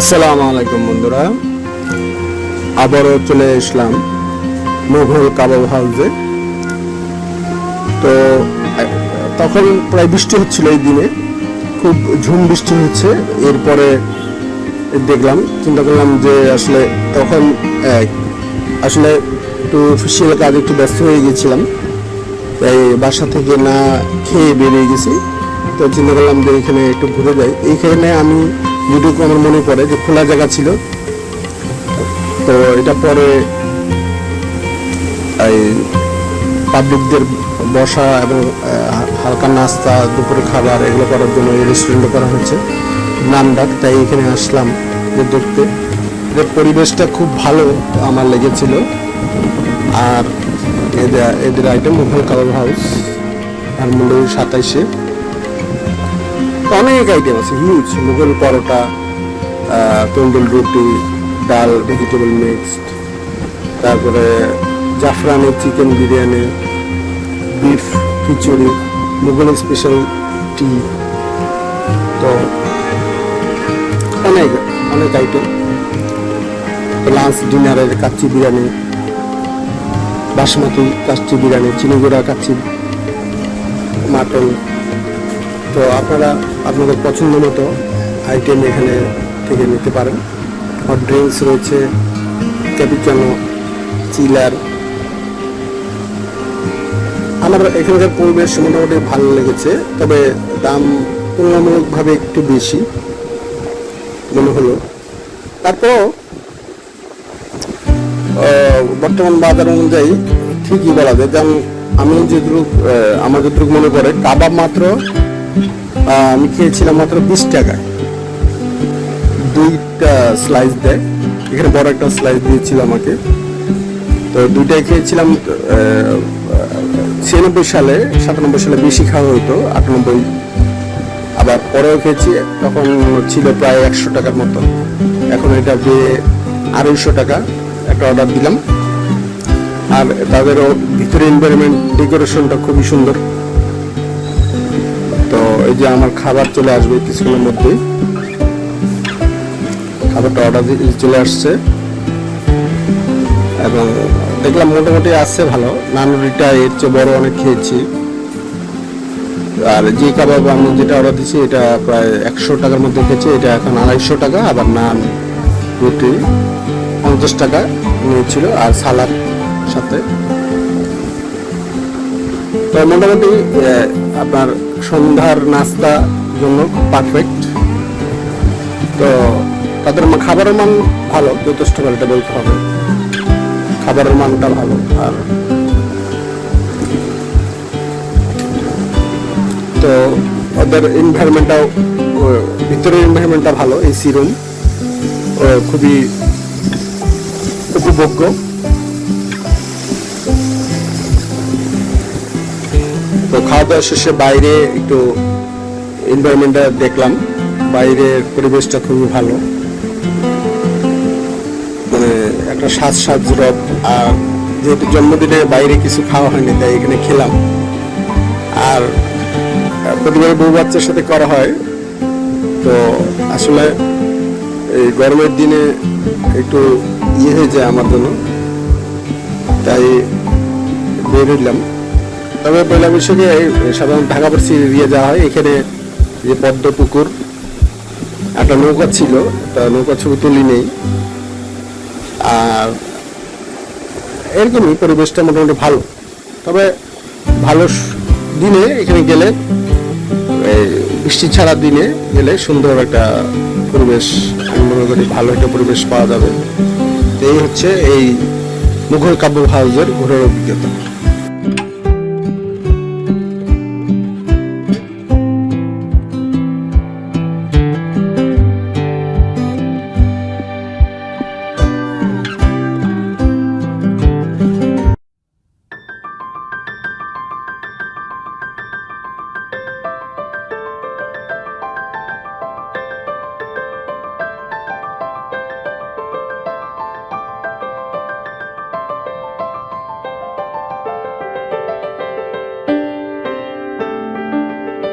আসসালামু আলাইকুম বন্ধুরা। আবারও চলে আসলাম মুঘল কাবাব হাউসে। তো, তখন প্রায় বৃষ্টি হচ্ছিল এই দিনে। খুব ঝুম বৃষ্টি হচ্ছে। এরপরে দেখলাম, চিন্তা করলাম যে আসলে তখন আসলে একটু অফিসিয়াল কাজ একটু ব্যস্ত হয়ে গেছিলাম। তাই বাসা থেকে না খেয়ে বেরিয়ে গেছি। তো চিন্তা করলাম যে এখানে একটু ঘুরে যাই। এইখানে আমি যেটুকু আমার মনে পড়ে যে খোলা জায়গা ছিল। তো এটা পরে এই পাবলিকদের বসা এবং হালকা নাস্তা দুপুরে খাবার এগুলো করার জন্য এই রেস্টুরেন্ট করা হয়েছে। নাম ডাক তাই এখানে আসলাম যে দেখতে। এদের পরিবেশটা খুব ভালো আমার লেগেছিল। আর এদের এদের আইটেম মুঘল কাবাব হাউস ধানমন্ডি সাতাইশে। অনেক আইটেম আছে হিউজ মুঘল পরোটা আহ, তন্দুর রুটি ডাল ভেজিটেবল মিক্সড তারপরে zafrani chicken biryani beef khichuri Mughal special টি তো অনেক অনেক আইটেম লাঞ্চ ডিনারের কাচ্চি বিরিয়ানি বাসমতি কাচ্চি বিরিয়ানি চিনিগুড়া কাচ্চি মাটন তো আপনারা আপনাদের পছন্দ মতো আইটেম এখানে থেকে নিতে পারেন। হট ড্রিঙ্কস রয়েছে ক্যাপিচানো চিলার আমার এখানকার পরিবেশ মোটামুটি ভালো লেগেছে, তবে দাম তুলনামূলকভাবে একটু বেশি মনে হলো। তারপর বর্তমান বাজার অনুযায়ী ঠিকই বলা যায়, যেমন আমি যেটুকু আমার যেটুকু মনে পড়ে, কাবাব মাত্র আমি খেয়েছিলাম মাত্র বিশ টাকায় দুইটা স্লাইস দেয়। এখানে বড় একটা স্লাইস দিয়েছিল আমাকে। তো দুইটাই খেয়েছিলাম ছিয়ানব্বই সালে, সাতানব্বই সালে বেশি খাওয়া হতো, আটানব্বই। আবার পরেও খেয়েছি, তখন ছিল প্রায় একশো টাকার মতো। এখন এটা দিয়ে আড়াইশো টাকা একটা অর্ডার দিলাম। আর তাদেরও ভিতরে এনভায়রনমেন্ট ডেকোরেশনটা খুবই সুন্দর। এই যে আমার খাবার চলে আসবে কিছুক্ষণের মধ্যেই। খাবারটা অর্ডার দিয়ে চলে আসছে। এবং দেখলাম মোটামুটি আসছে ভালো। নানুরিটা এর চেয়ে বড় অনেক খেয়েছি। আর যে কাবাব আমি যেটা অর্ডার দিচ্ছি এটা প্রায় একশো টাকার মধ্যে খেয়েছি। এটা এখন আড়াইশো টাকা, আবার নান, রুটি পঞ্চাশ টাকা নিয়েছিল, আর সালাদ সাথে। তো মোটামুটি আপনার সন্ধ্যার নাস্তা জন্য পারফেক্ট তো তাদের খাবারের মান ভালো, যথেষ্ট ভালো এটা বলতে হবে। খাবারের মানটা ভালো, আর তো ওদের এনভায়রনমেন্টটাও ভিতরের এনভায়রনমেন্টটা ভালো এসি রুম খুবই উপভোগ্য। তো খাওয়া দাওয়া শেষে বাইরে একটু এনভায়রনমেন্টটা দেখলাম। বাইরের পরিবেশটা খুবই ভালো। মানে একটা সাজ সাজ রব। আর যেহেতু জন্মদিনে বাইরে কিছু খাওয়া হয়নি, তাই এখানে খেলাম। আর প্রতিবার বউ বাচ্চার সাথে করা হয়। তো আসলে এই গরমের দিনে একটু ইয়ে হয়ে যায় আমার জন্য। তাই বের হইলাম। তবে পয়লা বৈশাখে সাধারণত ঢাকা পার্সি এরিয়া যাওয়া হয়। এখানে যে পদ্ম পুকুর, একটা নৌকা ছিল, তা নৌকা ছবি তুলি নেই। আর এরকমই পরিবেশটা মোটামুটি ভালো। তবে ভালো দিনে এখানে গেলে বৃষ্টি ছাড়া দিনে গেলে সুন্দর একটা পরিবেশ আমি মনে করি ভালো একটা পরিবেশ পাওয়া যাবে। এই হচ্ছে এই মুঘল কাব্য হাউসের ঘোরার অভিজ্ঞতা।